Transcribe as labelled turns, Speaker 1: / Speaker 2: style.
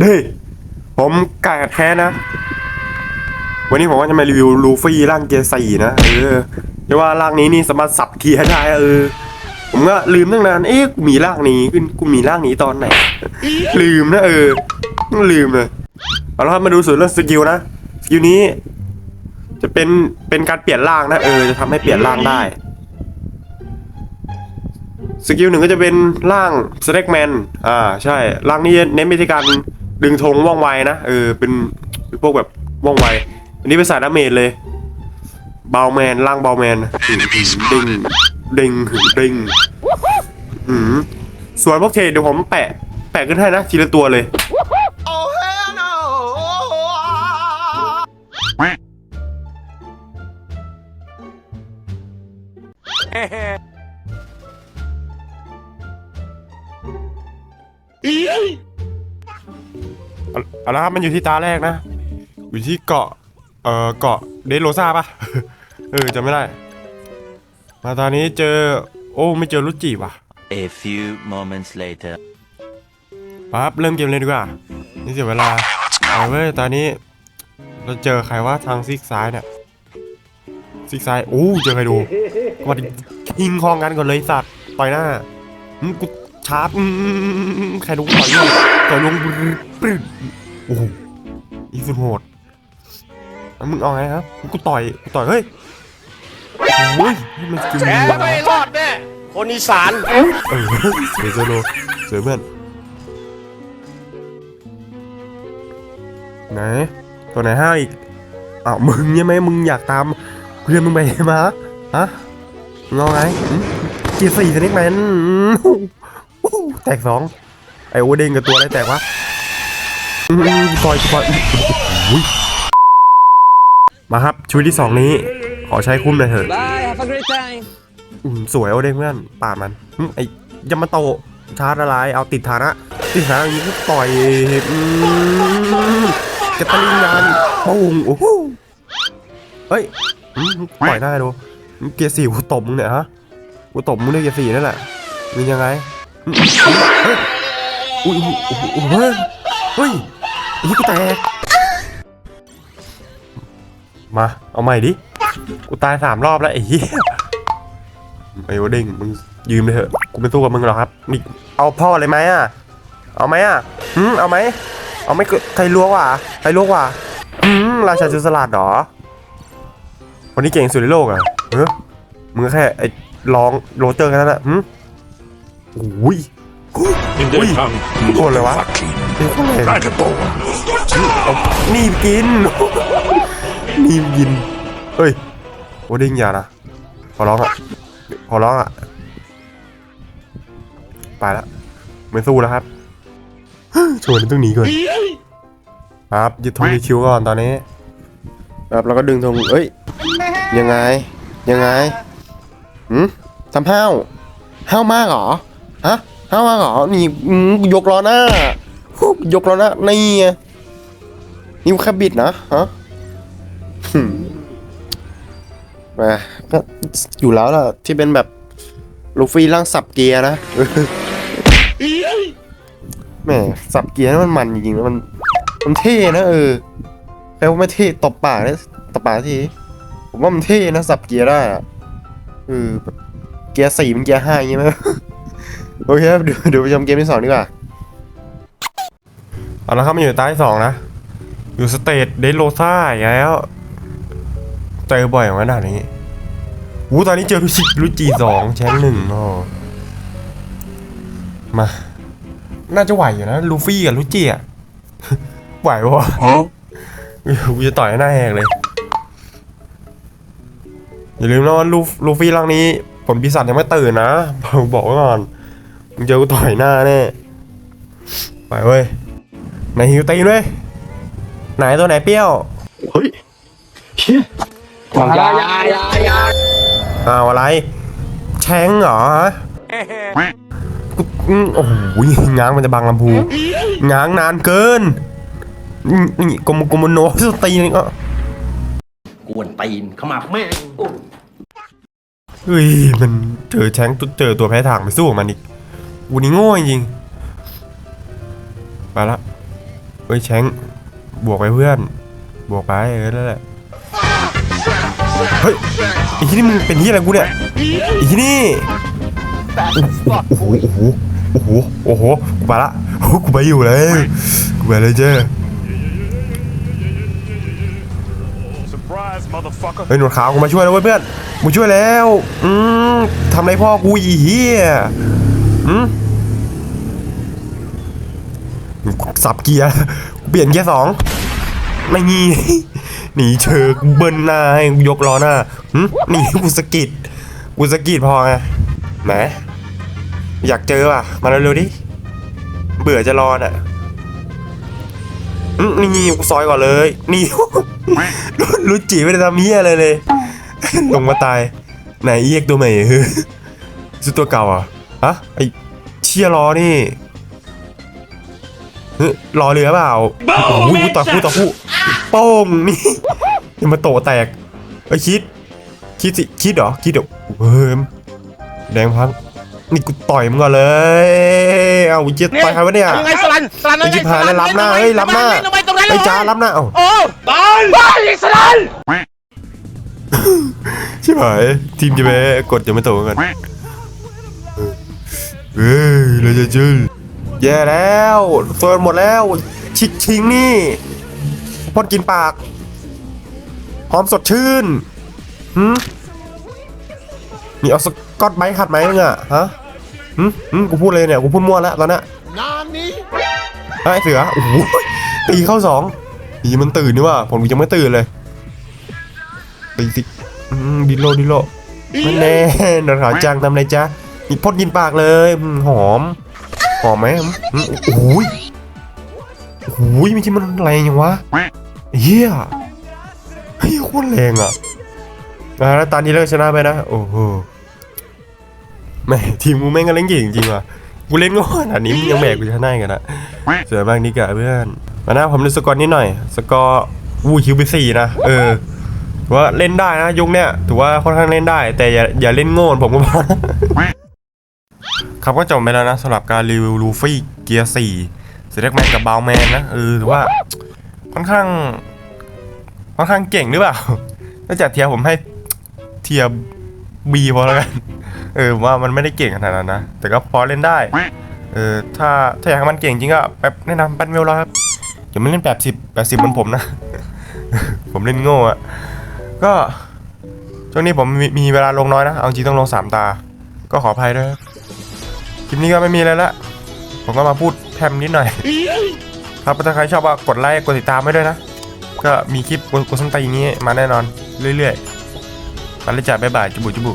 Speaker 1: เด้ผมกายกับแท้นะ วันนี้ผมก็จะมารีวิวลูฟี่ร่างเกียร์สี่นะ เออเรียกว่าร่างนี้นี่สามารถสับเกียร์ได้เออ ผมก็ลืมตั้งนาน เอ๊ะกูมีร่างนี้ขึ้นกูมีร่างนี้ตอนไหน ลืมนะเออ ลืมเลยเอาละครับมาดูส่วนเรื่องสกิลนะ สกิลนี้ จะเป็น เป็นการเปลี่ยนร่างนะเออ จะทำให้เปลี่ยนร่างได้ สกิลหนึ่งก็จะเป็นร่างสแน็คแมน อ่า ใช่ ร่างนี้เน้นไปที่การ ดึงธงว่องไวนะเออเป็นเป็นพวกแบบว่องไว อันนี้เป็นสายดาเมจเลยเบาแมนร่างเบาแมนดึงดึงดึงอืมส่วนพวกเทรดเดี๋ยวผมแปะแปะขึ้นให้นะทีละตัวเลย เอาเอาละครับมันอยู่ที่ตาแรกนะ อยู่ที่เกาะ เอ่อ เกาะเดโรซาปะเออจำไม่ได้ มาตอนนี้เจอ โอ้ไม่เจอรุจิว่ะ
Speaker 2: A few moments later.
Speaker 1: ปั๊บเริ่มเกมเลยดีกว่า นี่เสียเวลาเอาเว้ยตอนนี้ เราเจอใครว่าทางซิกซ้ายเนี่ยซิกซ้ายโอ้เจอใครดูกวัดยิงคองกันก่อนเลยสัตว์ต่อยหน้าอืมกูชาร์ปอืมใครดูกูต่อยลงต่อยลงปรึ๊ดปรึ๊ด โอ้โหอีสุดโหดแล้วมึงเอาไงครับ กูต่อย กูต่อย เฮ้ยโอ้ยนี่มันสกิล
Speaker 3: แฉ
Speaker 1: ดีวะ
Speaker 3: ไม่รอดแน่คนอีสาน
Speaker 1: เออเสียโซโลเสียเพื่อน ไหน ตัวไหนห้าอีกอ้าวมึงใช่ไหมมึงอยากตามเพื่อนมึงไปมาฮะมึงเอาไงหึเกียร์สี่สนิกแมนอื้อหูแตกสองไอโอเด้งกับตัวอะไรแตกวะอืม ปล่อยปล่อยอุ๊ยมาครับชีวิตที่สองนี้ ขอใช้คุ้มหน่อยเถอะ
Speaker 4: Bye, have a great time.
Speaker 1: อืมสวยเอาเด้เพื่อนปาดมันอืมไอ้ยามาโตะชาร์จอะไรเอาติดฐานะติดฐานะอย่างนี้ก็ต่อยอืมกระตลิงยานปุ้งโอ้โหเฮ้ยอืมปล่อยได้ดูอืมเกียร์สี่กูตบมึงเนี่ยฮะกูตบมึงด้วยเกียร์สี่นั่นแหละมึงยังไงอืมเฮ้ยอุ้ยอุ้ยอุ้ยอุ้ย เฮ้ยไอ้กูแตก มา เอาใหม่ดิ กูตายสามรอบแล้วไอ้เหี้ยไอ้โอเด้งมึงยืมเลยเถอะ กูไม่สู้กับมึงหรอกครับนี่เอาพ่อเลยไหมอะ เอาไหมอะหืมเอาไหม เอาไม่ใครลวกว่ะใครลวกว่ะหืมราชาจุสลัดหรอคนนี้เก่งสุดในโลกอะเออมึงแค่ไอ้ลองโรเจอร์แค่นั้นแหละหืมโอ้ย
Speaker 5: In
Speaker 1: Ui,
Speaker 5: their tongue,
Speaker 1: con เลยวะ
Speaker 5: fucking
Speaker 1: เป็นคนเลย
Speaker 5: vagabond.
Speaker 1: เอานี่กิน นี่กินเฮ้ยโอเด้งอย่านะขอร้องอะขอร้องอะไปแล้วไม่สู้แล้วครับชวนต้องหนีก่อนครับยึดธงคิวก่อนตอนนี้ครับแล้วก็ดึงธงเอ้ยยังไง ยังไงหืมทำห้าวห้าวมากเหรอฮะ ห้าวมากเหรอนี่อืมยกล้อหน้าฮู้ยกล้อหน้านี่ไงนิ้วแคบบิดนะฮะหืมมาก็อยู่แล้วล่ะ ที่เป็นแบบลูฟี่ร่างสับเกียร์นะแหมสับเกียร์นี่มันมันจริงๆนะมัน มันเท่นะเออแปลว่าไม่เท่ตบปากเลยตบปากทีผมว่ามันเท่นะสับเกียร์ได้อะเออแบบเกียร์สี่มันเกียร์ห้าอย่างงี้ไหม โอเคครับเดี๋ยวเดี๋ยวไปชมเกมที่สองดีกว่าเอาละครับมาอยู่ใต้สองนะ อยู่สเตทเดโรซ่าอีกแล้วเจอบ่อยเหมือนกันด่านนี้วูตอนนี้เจอลูจิลูจิสองแชมป์หนึ่งอ๋อมา น่าจะไหวอยู่นะ ลูฟี่กับลูจิอะไหวปะวะกูจะต่อยหน้าแหกเลย อย่าลืมนะว่าลูฟี่ร่างนี้ผลปีศาจยังไม่ตื่นนะบอกไว้ก่อน เจอกูต่อยหน้าแน่ไปเว้ยไหนหิวตีนเว้ยไหนตัวไหนเปรี้ยว
Speaker 5: เฮ้ยเฮีย
Speaker 4: อย่าอย่าอย่าอย่า
Speaker 1: อ้าวอะไร แชงเหรอฮะกูอืมโอ้โหง้างมันจะบังลำพูง้างนานเกินอืมนี่กลมกลมโนสตีนี่ก็
Speaker 3: กวนตีนขมับแม่ง
Speaker 1: เฮ้ยมันเจอแชงตัวเจอตัวแพ้ทางไปสู้กับมันอีก วันนี้โง่จริงๆไปละเอ้ยแชงบวกไปเพื่อน บวกไปเออนั่นแหละเฮ้ยไอ้ที่นี่มึงเป็นที่อะไรกูเนี่ยไอ้ที่นี่โอ้โหโอ้โหโอ้โหโอ้โหกูไปละโอ้โหกูไปอยู่เลยกูไปเลยเจ้เฮ้ยหนวดขาวกูมาช่วยแล้วเว้ยเพื่อนกูช่วยแล้วอืมทำไรพ่อกูอีเหี้ย อืมสับเกียร์ เปลี่ยนเกียร์สองไม่งี้หนีเชอกูเบิ้ลหน้าให้ยกล้อหน้าหึหนี่กูสะกิดกูสะกิดพอไงแหมอยากเจอป่ะ มาเร็วๆดิ เบื่อจะรอน่ะหึนี่กูซอยก่อนเลย นี่รู้จีไม่ได้ทำเฮียอะไรเลยลงมาตาย ไหนเอียกตัวใหม่เฮ้ยสุดตัวเก่าอะ ฮะไอเชียรอนี่เฮ้ยรอเรือเปล่าโอ้โหกูต่อคู่ต่อคู่โป้งนี่ยังมาโตแตกไอยคิด คิดสิคิดเหรอคิดเดี๋ยวเฮ้ยแดงพังนี่กูต่อยมึงก่อนเลย เอาเจ็ดต่อยใครวะเนี่ย
Speaker 3: ยังไงสลันสลัน
Speaker 1: ไอ้ชิบหายแล้วรับหน้าเฮ้ยรับหน้า
Speaker 3: ลงไปตรงนั้น
Speaker 1: ไอ้จ้ารับหน้าเอ้า
Speaker 3: โอ้บอลบอลสลัน
Speaker 1: ชิบหายทีมจะไปกดจะไม่โตกัน เฮ้ยเราจะจืนแย่แล้วโซนหมดแล้ว ชิกชิงนี่พ่นกินปาก หอมสดชื่นหืมนี่เอาสกอตไบท์ขัดไหมมึงอะฮะหืมหืมกูพูดเลยเนี่ย กูพูดมั่วแล้วตอนเนี้ย
Speaker 3: นานนี้
Speaker 1: ไอ้เสือ โอ้โห ตีเข้าสองผีมันตื่นนี่ว่าผมยังไม่ตื่นเลย ตีสิอืมดิโลดิโลมันแน่นอนขาวจังทำไรจ๊ะ นี่พ่นกินปากเลยหอม หอมไหมโอ้ยโอ้ยไม่ใช่มันแรงยังวะเฮียเฮียโคตรแรงอะอ่าแล้วตอนนี้เราชนะไปนะโอ้โหแม่ทีมกูแม่งก็เล่นเก่งจริงว่ะกูเล่นโง่ขนาดนี้มึงยังแบกกูชนะกันอะเสือบ้างนี่กะเพื่อนมาหน้าผมดูสกอร์นิดหน่อย สกอร์วูคิวไปสี่นะเออถือว่าเล่นได้นะยุคเนี้ยถือว่าค่อนข้างเล่นได้ แต่อย่าอย่าเล่นโง่เหมือนผมก็พอ ครับก็จบไปแล้วนะสำหรับการรีวิวลูฟี่เกียร์สี่เซเล็กแมนกับบาวแมนนะเออถือว่าค่อนข้างค่อนข้างเก่งหรือเปล่าถ้าจัดเทียร์ผมให้เทียร์บีพอแล้วกันเออว่ามันไม่ได้เก่งขนาดนั้นนะ แต่ก็พอเล่นได้เออถ้าถ้าอยากให้มันเก่งจริงก็แบบแนะนำปันเวลแล้วครับอย่าไม่เล่นแปดสิบแปดสิบเหมือนผมนะ ผมเล่นโง่อะก็ช่วงนี้ผมมมีเวลาลงน้อยนะ เอาจริงต้องลงสามตา ก็ขออภัยด้วย คลิปนี้ก็ไม่มีอะไรละ ผมก็มาพูดแพมนิดหน่อย ครับถ้าใครชอบก็กดไลค์กดติดตามไว้ด้วยนะ ก็มีคลิปกดกดส้นตีนอย่างนี้มาแน่นอนเรื่อยๆมาเลยจ้าบ๊ายบายจุบุจุบุ